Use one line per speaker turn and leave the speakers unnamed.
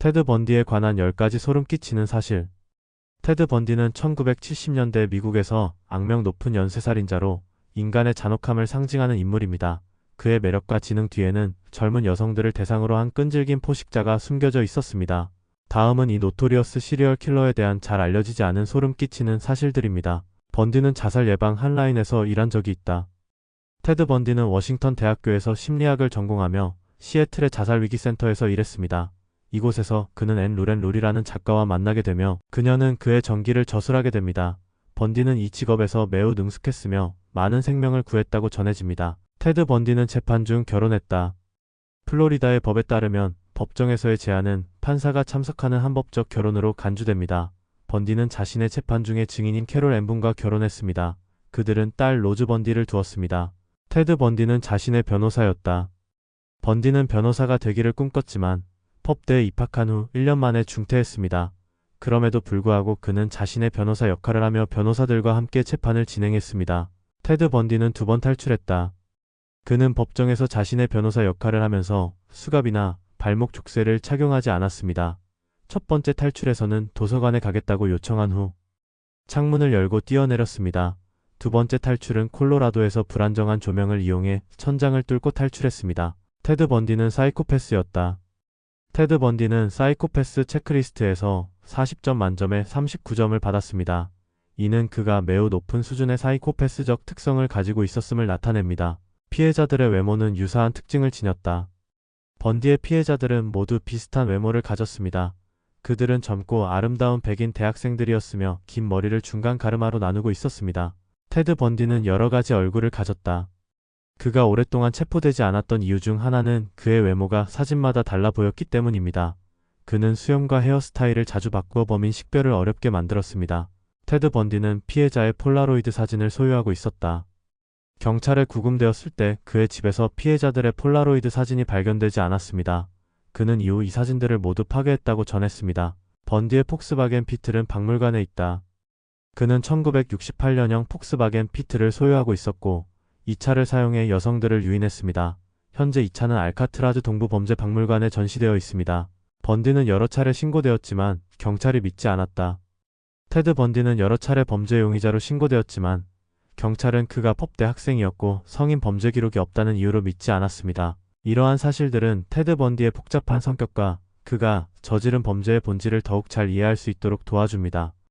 테드 번디에 관한 10가지 소름 끼치는 사실. 테드 번디는 1970년대 미국에서 악명 높은 연쇄살인자로 인간의 잔혹함을 상징하는 인물입니다. 그의 매력과 지능 뒤에는 젊은 여성들을 대상으로 한 끈질긴 포식자가 숨겨져 있었습니다. 다음은 이 노토리어스 시리얼 킬러에 대한 잘 알려지지 않은 소름 끼치는 사실들입니다. 번디는 자살 예방 한라인에서 일한 적이 있다. 테드 번디는 워싱턴 대학교에서 심리학을 전공하며 시애틀의 자살위기센터에서 일했습니다. 이곳에서 그는 앤 루렌 룰이라는 작가와 만나게 되며 그녀는 그의 전기를 저술하게 됩니다. 번디는 이 직업에서 매우 능숙했으며 많은 생명을 구했다고 전해집니다. 테드 번디는 재판 중 결혼했다. 플로리다의 법에 따르면 법정에서의 제안은 판사가 참석하는 한법적 결혼으로 간주됩니다. 번디는 자신의 재판 중에 증인인 캐롤 엠분과 결혼했습니다. 그들은 딸 로즈 번디를 두었습니다. 테드 번디는 자신의 변호사였다. 번디는 변호사가 되기를 꿈꿨지만 펍대에 입학한 후 1년 만에 중퇴했습니다. 그럼에도 불구하고 그는 자신의 변호사 역할을 하며 변호사들과 함께 재판을 진행했습니다. 테드 번디는 두 번 탈출했다. 그는 법정에서 자신의 변호사 역할을 하면서 수갑이나 발목 족쇄를 착용하지 않았습니다. 첫 번째 탈출에서는 도서관에 가겠다고 요청한 후 창문을 열고 뛰어내렸습니다. 두 번째 탈출은 콜로라도에서 불안정한 조명을 이용해 천장을 뚫고 탈출했습니다. 테드 번디는 사이코패스였다. 테드 번디는 사이코패스 체크리스트에서 40점 만점에 39점을 받았습니다. 이는 그가 매우 높은 수준의 사이코패스적 특성을 가지고 있었음을 나타냅니다. 피해자들의 외모는 유사한 특징을 지녔다. 번디의 피해자들은 모두 비슷한 외모를 가졌습니다. 그들은 젊고 아름다운 백인 대학생들이었으며 긴 머리를 중간 가르마로 나누고 있었습니다. 테드 번디는 여러 가지 얼굴을 가졌다. 그가 오랫동안 체포되지 않았던 이유 중 하나는 그의 외모가 사진마다 달라 보였기 때문입니다. 그는 수염과 헤어스타일을 자주 바꾸어 범인 식별을 어렵게 만들었습니다. 테드 번디는 피해자의 폴라로이드 사진을 소유하고 있었다. 경찰에 구금되었을 때 그의 집에서 피해자들의 폴라로이드 사진이 발견되지 않았습니다. 그는 이후 이 사진들을 모두 파괴했다고 전했습니다. 번디의 폭스바겐 피틀은 박물관에 있다. 그는 1968년형 폭스바겐 피틀을 소유하고 있었고 이 차를 사용해 여성들을 유인했습니다. 현재 이 차는 알카트라즈 동부 범죄 박물관에 전시되어 있습니다. 번디는 여러 차례 신고되었지만 경찰이 믿지 않았다. 테드 번디는 여러 차례 범죄 용의자로 신고되었지만 경찰은 그가 법대 학생이었고 성인 범죄 기록이 없다는 이유로 믿지 않았습니다. 이러한 사실들은 테드 번디의 복잡한 성격과 그가 저지른 범죄의 본질을 더욱 잘 이해할 수 있도록 도와줍니다.